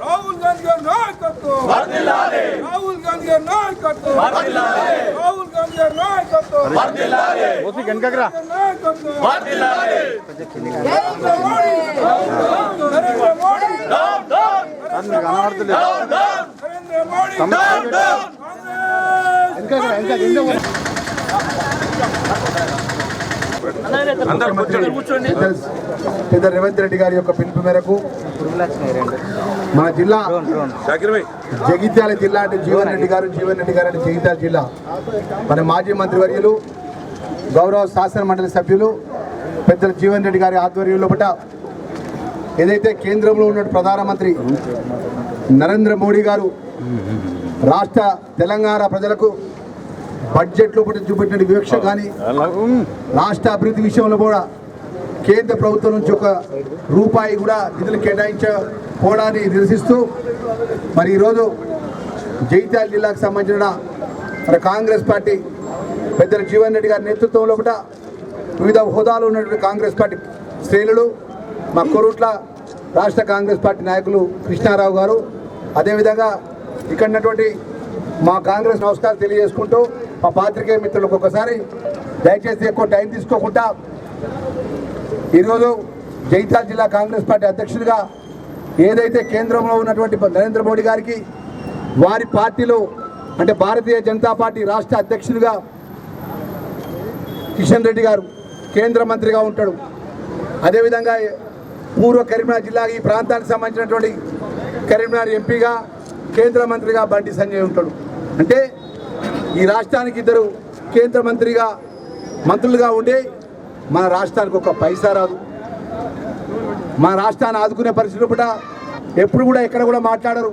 రాహుల్ గాంధీ నాయకత్వం రాహుల్ గాంధీ నాయకత్వం రాహుల్ గాంధీ నాయకత్వం నరేంద్ర మోడీ నరేంద్ర మోడీ పెద్ద రేవంత్ రెడ్డి గారి యొక్క పిలుపు మేరకు మన జిల్లా జగిత్యాల జిల్లా అంటే జీవన్ రెడ్డి గారు జీవన్ రెడ్డి గారు అంటే జగిత్యాల జిల్లా. మన మాజీ మంత్రి వర్యులు గౌరవ శాసన మండలి సభ్యులు పెద్దల జీవన్ రెడ్డి గారి ఆధ్వర్యంలో పట ఏదైతే కేంద్రంలో ఉన్న ప్రధానమంత్రి నరేంద్ర మోడీ గారు రాష్ట్ర తెలంగాణ ప్రజలకు బడ్జెట్లో చూపెట్టిన వివక్ష కానీ రాష్ట్ర అభివృద్ధి విషయంలో కూడా కేంద్ర ప్రభుత్వం నుంచి ఒక రూపాయి కూడా నిధులు కేటాయించకపోవడాన్ని నిరసిస్తూ మరి ఈరోజు జగిత్యాల జిల్లాకు సంబంధించిన మరి కాంగ్రెస్ పార్టీ పెద్దల జీవన్ రెడ్డి గారి నేతృత్వంలో కూడా వివిధ హోదాలో ఉన్నటువంటి కాంగ్రెస్ పార్టీ శ్రేణులు మా కొరుట్ల రాష్ట్ర కాంగ్రెస్ పార్టీ నాయకులు కృష్ణారావు గారు. అదేవిధంగా ఇక్కడ ఉన్నటువంటి మా కాంగ్రెస్ నమస్కారం తెలియజేసుకుంటూ మా పాత్రికేయ మిత్రులకు ఒకసారి దయచేసి ఎక్కువ టైం తీసుకోకుండా ఈరోజు జైతాల్ జిల్లా కాంగ్రెస్ పార్టీ అధ్యక్షుడిగా ఏదైతే కేంద్రంలో ఉన్నటువంటి నరేంద్ర మోడీ గారికి వారి పార్టీలో అంటే భారతీయ జనతా పార్టీ రాష్ట్ర అధ్యక్షుడిగా కిషన్ రెడ్డి గారు కేంద్ర మంత్రిగా ఉంటాడు. అదేవిధంగా పూర్వ కరీంనగర్ జిల్లా ఈ ప్రాంతానికి సంబంధించినటువంటి కరీంనగర్ ఎంపీగా కేంద్ర మంత్రిగా బండి సంజయ్ ఉంటాడు. అంటే ఈ రాష్ట్రానికి ఇద్దరు కేంద్ర మంత్రిగా మంత్రులుగా ఉండే మన రాష్ట్రానికి ఒక పైసా రాదు. మా రాష్ట్రాన్ని ఆదుకునే పరిస్థితులు కూడా ఎప్పుడు కూడా ఎక్కడ కూడా మాట్లాడరు.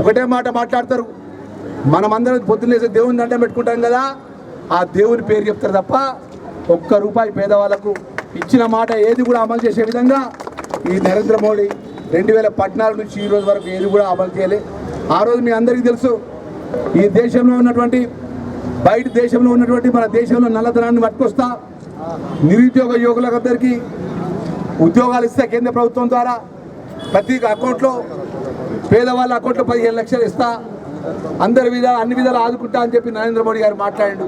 ఒకటే మాట మాట్లాడతారు. మనమందరం పొద్దున్నేసి దేవుని దండం పెట్టుకుంటాం కదా ఆ దేవుని పేరు చెప్తారు తప్ప ఒక్క రూపాయి పేదవాళ్ళకు ఇచ్చిన మాట ఏది కూడా అమలు చేసే విధంగా ఈ నరేంద్ర మోడీ రెండు వేల పద్నాలుగు నుంచి ఈ రోజు వరకు ఏది కూడా అమలు చేయలేదు ఆ రోజు మీ అందరికీ తెలుసు ఈ దేశంలో ఉన్నటువంటి బయట దేశంలో ఉన్నటువంటి మన దేశంలో నల్లధనాన్ని పట్టుకొస్తా నిరుద్యోగ యువకులందరికీ ఉద్యోగాలు ఇస్తే కేంద్ర ప్రభుత్వం ద్వారా ప్రతి అకౌంట్లో పేదవాళ్ళ అకౌంట్లో పదిహేను లక్షలు ఇస్తా అందరి విధాలు అన్ని విధాలు ఆదుకుంటా అని చెప్పి నరేంద్ర మోడీ గారు మాట్లాడాడు.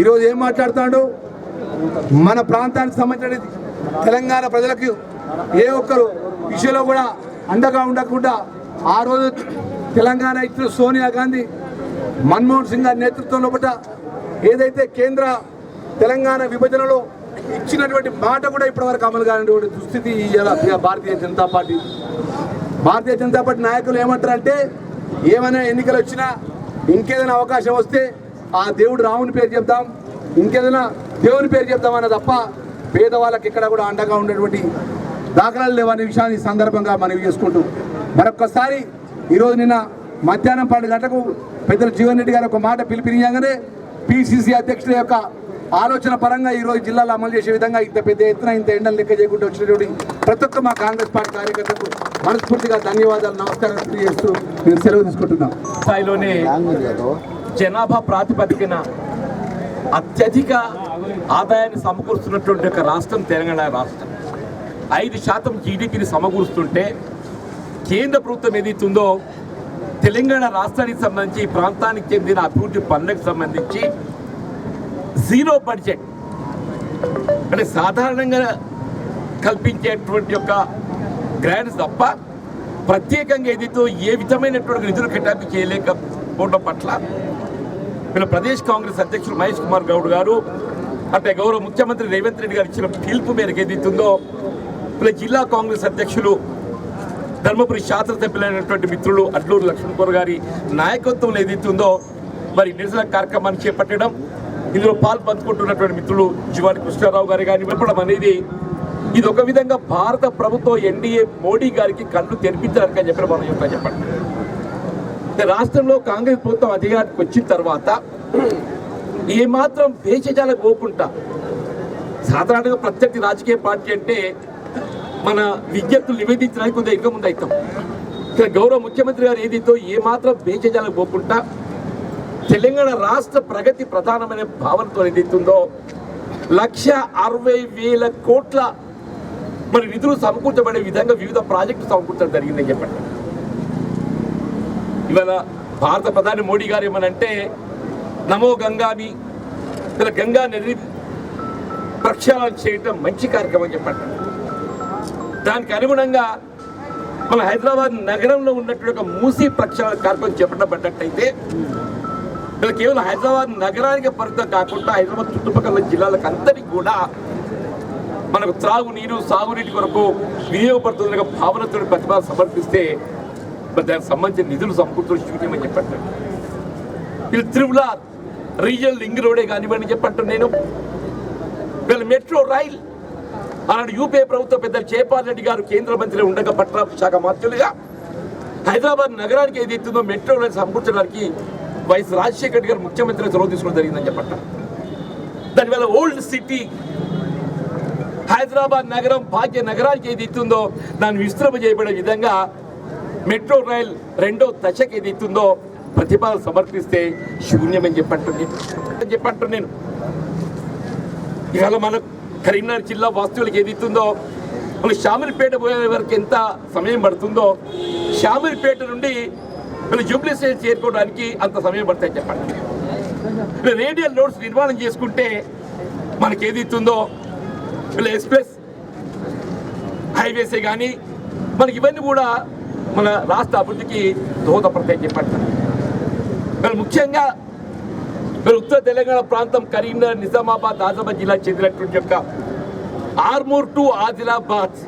ఈరోజు ఏం మాట్లాడుతున్నాడు మన ప్రాంతానికి సంబంధించిన తెలంగాణ ప్రజలకు ఏ ఒక్కరు విషయంలో కూడా అండగా ఉండకుండా ఆ రోజు తెలంగాణ ఇచ్చిన సోనియా గాంధీ మన్మోహన్ సింగ్ గారి నేతృత్వంలో పట్ల ఏదైతే కేంద్ర తెలంగాణ విభజనలో ఇచ్చినటువంటి మాట కూడా ఇప్పటివరకు అమలు కానటువంటి దుస్థితి ఇవాళ భారతీయ జనతా పార్టీ. భారతీయ జనతా పార్టీ నాయకులు ఏమంటారంటే ఏమైనా ఎన్నికలు వచ్చినా ఇంకేదైనా అవకాశం వస్తే ఆ దేవుడు రాముని పేరు చెప్దాం ఇంకేదైనా దేవుని పేరు చెప్దామన్న తప్ప పేదవాళ్ళకి ఇక్కడ కూడా అండగా ఉండేటువంటి దాఖలాలు లేవనే విషయాన్ని సందర్భంగా మనవి చేసుకుంటూ మరొక్కసారి ఈరోజు నిన్న మధ్యాహ్నం పన్నెండు గంటలకు పెద్దల జీవన్ రెడ్డి గారు ఒక మాట పిలిపినియగానే పిసిసి అధ్యక్షుల యొక్క ఆలోచన పరంగా ఈరోజు జిల్లాలో అమలు చేసే విధంగా ఇంత పెద్ద ఎత్తున ఇంత ఎండలు లెక్క చేయకుండా వచ్చినటువంటి ప్రతి ఒక్క మా కాంగ్రెస్ పార్టీ కార్యకర్తలకు మనస్ఫూర్తిగా ధన్యవాదాలు నమస్కారం తెలియజేస్తూ నేను సెలవు తీసుకుంటున్నాం. స్థాయిలోనే జనాభా ప్రాతిపదికన అత్యధిక ఆదాయాన్ని సమకూరుస్తున్నటువంటి ఒక రాష్ట్రం తెలంగాణ రాష్ట్రం. ఐదు శాతం జీడిపిని సమకూరుస్తుంటే కేంద్ర ప్రభుత్వం ఏదైతుందో తెలంగాణ రాష్ట్రానికి సంబంధించి ప్రాంతానికి చెందిన అభివృద్ధి పనులకు సంబంధించి జీరో బడ్జెట్. అంటే సాధారణంగా కల్పించేటువంటి యొక్క గ్రాంట్స్ తప్ప ప్రత్యేకంగా ఏదైతే ఏ విధమైనటువంటి నిధులు కేటాయింపు చేయలేకపోవడం పట్ల మన ప్రదేశ్ కాంగ్రెస్ అధ్యక్షులు మహేష్ కుమార్ గౌడ్ గారు అంటే గౌరవ ముఖ్యమంత్రి రేవంత్ రెడ్డి గారు ఇచ్చిన పిలుపు మేరకు ఏదైతుందో వీళ్ళ జిల్లా కాంగ్రెస్ అధ్యక్షులు ధర్మపురి శాస్త్రసభ్యులైనటువంటి మిత్రులు అడ్లూరు లక్ష్మణ్ గారి నాయకత్వంలో ఏదైతుందో మరి నిరసన కార్యక్రమాన్ని చేపట్టడం ఇందులో పాలు పంచుకుంటున్నటువంటి మిత్రులు జీవాని కృష్ణారావు గారి కానీ ఇవ్వడం అనేది ఇది ఒక విధంగా భారత ప్రభుత్వం ఎన్డీఏ మోడీ గారికి కళ్ళు తెరిపించడానికి అని చెప్పి మనం చెప్తా చెప్పండి. రాష్ట్రంలో కాంగ్రెస్ ప్రభుత్వం అధికారానికి వచ్చిన తర్వాత ఏమాత్రం భేషజాలకు పోకుండా సాధారణంగా ప్రత్యర్థి రాజకీయ పార్టీ అంటే మన విజ్ఞప్తులు నివేదించడానికి కొంత ఇంకా ముందు అవుతాం ఇక్కడ గౌరవ ముఖ్యమంత్రి గారు ఏదితో ఏమాత్రం బేచజాలకు పోకుండా తెలంగాణ రాష్ట్ర ప్రగతి ప్రధానమైన భావనతో ఏదైతుందో లక్ష అరవై వేల కోట్ల మరి నిధులు సమకూర్చబడే విధంగా వివిధ ప్రాజెక్టులు సమకూర్చడం జరిగిందని చెప్పండి. ఇవాళ భారత ప్రధాని మోడీ గారు ఏమనంటే నమో గంగాని ఇలా గంగా నది ప్రక్షాళన చేయటం మంచి కార్యక్రమం చెప్పండి. దానికి అనుగుణంగా మన హైదరాబాద్ నగరంలో ఉన్నటువంటి ఒక మూసీ ప్రక్షాళన కార్యక్రమం చేపట్టబడ్డట్టయితే ఇలా కేవలం హైదరాబాద్ నగరానికి పరితం కాకుండా హైదరాబాద్ చుట్టుపక్కల జిల్లాలకు అందరికీ కూడా మనకు త్రాగునీరు సాగునీటి కొరకు వినియోగపడుతున్న భావనతో ప్రతిపాదన సమర్పిస్తే మరి దానికి సంబంధించిన నిధులు సమకూర్చుని శూన్యమని చెప్పండి ఇది త్రిపుల రీజనల్ లింక్ రోడే కానివ్వండి చెప్పంటాను నేను. వీళ్ళు మెట్రో రైల్ అలాంటి యూపీఏ ప్రభుత్వ పెద్ద చేపాల్ రెడ్డి గారు కేంద్ర మంత్రి ఉండగా పట్ల శాఖ మంత్రులుగా హైదరాబాద్ నగరానికి ఏది ఎత్తుందో మెట్రో రైలు సమకూర్చడానికి వైఎస్ రాజశేఖర రెడ్డి గారు ముఖ్యమంత్రి చొరవ తీసుకోవడం జరిగిందని చెప్పట దానివల్ల ఓల్డ్ సిటీ హైదరాబాద్ నగరం భాగ్య నగరానికి ఏది ఇస్తుందో దాన్ని విస్తృత చేయబడే విధంగా మెట్రో రైల్ రెండో దశకు ఏది ఇస్తుందో ప్రతిపాదన సమర్పిస్తే శూన్యమని చెప్పంటుంది చెప్పంటు నేను. ఇవాళ మనకు కరీంనగర్ జిల్లా వాస్తువులకు ఏది ఇస్తుందో మన షామిలిపేట పోయే వరకు ఎంత సమయం పడుతుందో షామిలిపేట నుండి మన జూబ్లీ స్టేషన్ చేరుకోవడానికి అంత సమయం పడుతుంది చెప్పండి. ఇలా రేడియల్ రోడ్స్ నిర్మాణం చేసుకుంటే మనకి ఏది ఇస్తుందో ఇలా ఎక్స్ప్రెస్ హైవేసే కానీ మనకి ఇవన్నీ కూడా మన రాష్ట్ర అభివృద్ధికి దోహదపడతాయి చెప్పండి. ముఖ్యంగా మరి ఉత్తర తెలంగాణ ప్రాంతం కరీంనగర్ నిజామాబాద్ ఆదిలాబాద్ జిల్లా చెందినటువంటి యొక్క ఆర్మూర్ టు ఆదిలాబాద్.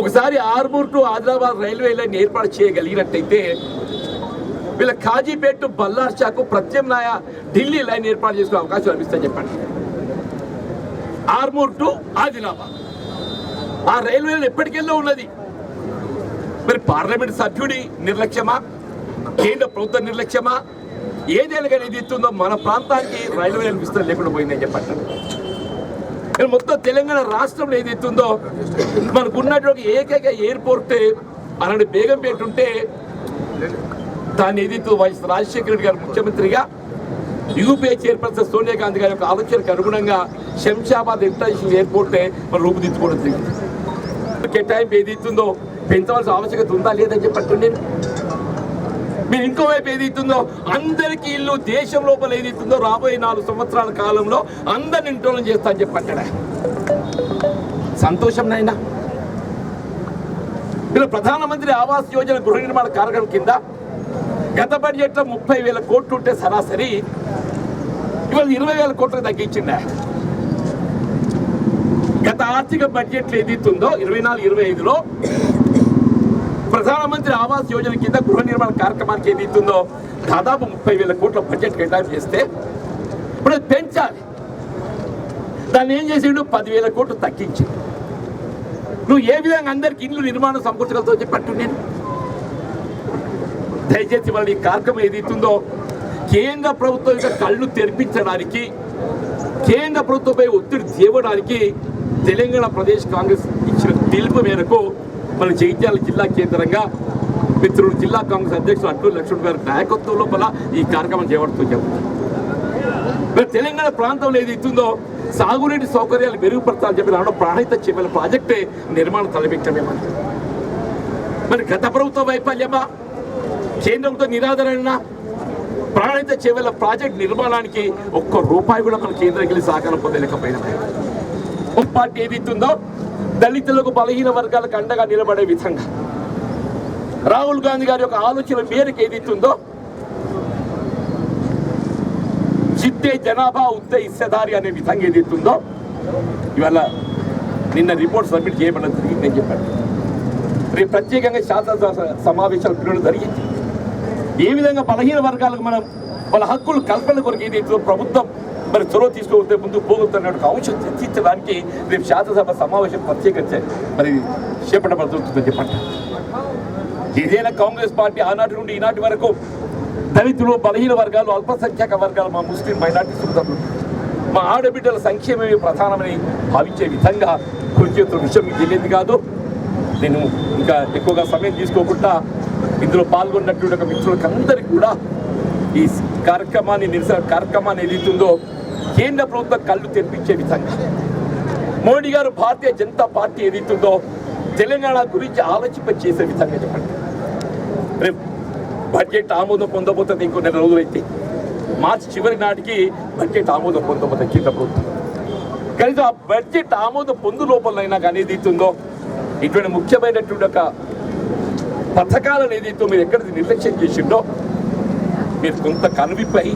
ఒకసారి Armoor to Adilabad railway line ఏర్పాటు చేయగలిగినట్టయితే వీళ్ళ కాజీపేట టు బల్లార్ షాకు ప్రత్యామ్నాయ ఢిల్లీ లైన్ ఏర్పాటు చేసుకునే అవకాశం లభిస్తాయి చెప్పండి. ఆర్మూర్ టు ఆదిలాబాద్. ఆ రైల్వే లైన్ ఎప్పటికెళ్ళో ఉన్నది. మరి పార్లమెంట్ సభ్యుడి నిర్లక్ష్యమా? కేంద్ర ప్రభుత్వ నిర్లక్ష్యమా? ఏదైనా కానీ ఇస్తుందో మన ప్రాంతానికి రైల్వే లైన్ విస్తరణ లేకుండా పోయిందని చెప్పండి. నేను మొత్తం తెలంగాణ రాష్ట్రంలో ఏది ఇస్తుందో మనకు ఉన్నటువంటి ఏకైక ఎయిర్పోర్ట్ అలాంటి బేగంపేట ఉంటే దాన్ని ఏదైతే వైఎస్ రాజశేఖర రెడ్డి గారు ముఖ్యమంత్రిగా యూపీఐ చైర్పర్సన్ సోనియా గాంధీ గారి యొక్క ఆలోచనకు అనుగుణంగా శంషాబాద్ ఇంటర్నేషనల్ ఎయిర్పోర్ట్ మనం రూపుదిద్దుకోవడం జరిగింది. కేటాయింపు ఏది ఇస్తుందో పెంచవలసిన ఆవశ్యకత ఉందా లేదని చెప్పట్టు నేను మీరు ఇంకోవైపు ఏది ఇస్తుందో అందరికీ ఇల్లు దేశం లోపల ఏది ఇస్తుందో రాబోయే నాలుగు సంవత్సరాల కాలంలో అందరిని ఇంటోలం చేస్తా అని చెప్పంటాడా సంతోషం నాయనా? ఇలా ప్రధానమంత్రి ఆవాస్ యోజన గృహ నిర్మాణ కార్యక్రమం కింద గత బడ్జెట్లో ముప్పై వేల కోట్లు ఉంటే సరాసరి ఇవాళ ఇరవై వేల కోట్లకు తగ్గించిండ గత ఆర్థిక బడ్జెట్లు ఏదైతుందో ఇరవై నాలుగు ఇరవై ఐదులో ప్రధానమంత్రి ఆవాస్ యోజన కింద గృహ నిర్మాణ కార్యక్రమానికి ఏదైతుందో దాదాపు ముప్పై వేల కోట్ల బడ్జెట్ కేటాయింపు చేస్తే ఇప్పుడు పెంచాలి. దాన్ని ఏం చేసిండు? పదివేల కోట్లు తగ్గించి నువ్వు ఏ విధంగా అందరికి ఇల్లు నిర్మాణం సమకూర్చగలుగుతావు చెప్పట్టు నేను దయచేసి వాళ్ళ ఈ కార్యక్రమం ఏదైతుందో కేంద్ర ప్రభుత్వం యొక్క కళ్ళు తెరిపించడానికి కేంద్ర ప్రభుత్వంపై ఒత్తిడి తేవడానికి తెలంగాణ ప్రదేశ్ కాంగ్రెస్ ఇచ్చిన పిలుపు మేరకు మన జగిత్యాల జిల్లా కేంద్రంగా మిత్రుడు జిల్లా కాంగ్రెస్ అధ్యక్షుడు అట్లు లక్ష్మణ్ గారి నాయకత్వం లోపల ఈ కార్యక్రమం చేపడుతూ మరి తెలంగాణ ప్రాంతంలో ఏది ఇస్తుందో సాగునీటి సౌకర్యాలు మెరుగుపరచాలని చెప్పి రావడం ప్రాణహిత చెవుల ప్రాజెక్టే నిర్మాణం తలపెట్టమేమని మరి గత ప్రభుత్వ వైఫల్యమా? కేంద్రంతో నిరాదరణ ప్రాణహిత చేపల ప్రాజెక్ట్ నిర్మాణానికి ఒక్క రూపాయి కూడా మన కేంద్రానికి వెళ్ళి సహకారం పొందలేకపోయినా. ఒక పార్టీ ఏది ఇస్తుందో దళితులకు బలహీన వర్గాలకు అండగా నిలబడే విధంగా. రాహుల్ గాంధీ గారి యొక్క ఆలోచన మేరకు ఏది ఇస్తుందో జనాభా ఉత్తే ఇస్సేదారి అనే విధంగా ఏది ఇస్తుందో ఇవాళ నిన్న రిపోర్ట్ సబ్మిట్ చేయబడడం జరిగింది నేను చెప్పాను రేపు ప్రత్యేకంగా శాసనసభ సమావేశాలు పిలవడం జరిగింది. ఏ విధంగా బలహీన వర్గాలకు మనం వాళ్ళ హక్కులు కల్పన కొరకు ఏది ఇస్తుందో ప్రభుత్వం మరి చొరవ తీసుకోకపోతే ముందు పోగొతున్న అంశం చర్చించడానికి రేపు శాసనసభ సమావేశం ప్రత్యేకంగా మరి చేపట్టబడుతుందని చెప్పండి. ఏదైనా కాంగ్రెస్ పార్టీ ఆనాటి నుండి ఈనాటి వరకు దళితులు బలహీన వర్గాలు అల్పసంఖ్యాక వర్గాలు మా ముస్లిం మైనార్టీ సోదరులు. మా ఆడబిడ్డల సంక్షేమమే ప్రధానమని భావించే విధంగా కృషి విషయం మీకు తెలియదు కాదు. నేను ఇంకా ఎక్కువగా సమయం తీసుకోకుండా ఇందులో పాల్గొన్నటువంటి ఒక మిత్రులకు అందరికీ కూడా ఈ కార్యక్రమాన్ని నిరసన కార్యక్రమాన్ని ఎదుగుతుందో కేంద్ర ప్రభుత్వం కళ్ళు తెరిపించే విధంగా. మోడీ గారు భారతీయ జనతా పార్టీ ఏదైతుందో తెలంగాణ గురించి ఆలోచింప చేసే విధంగా చెప్పండి. రేపు బడ్జెట్ ఆమోదం పొందబోతుంది ఇంకో నెల రోజులైతే. మార్చి చివరి నాటికి బడ్జెట్ ఆమోదం పొందబోతుంది కేంద్ర ప్రభుత్వం. కనీసం ఆ బడ్జెట్ ఆమోదం పొందు లోపలైనా కానీ ఏదైతుందో ఇటువంటి ముఖ్యమైనటువంటి ఒక పథకాలను ఏదైతే మీరు ఎక్కడ నిర్లక్ష్యం చేసిండో మీరు కొంత కనువిపై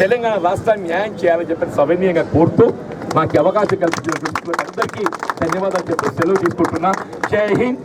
తెలంగాణ రాష్ట్రాన్ని న్యాయం చేయాలని చెప్పి సవినీయంగా కోరుతూ మాకు అవకాశం కల్పించిన అందరికీ ధన్యవాదాలు చెప్పి సెలవు తీసుకుంటున్నా. జై హింద్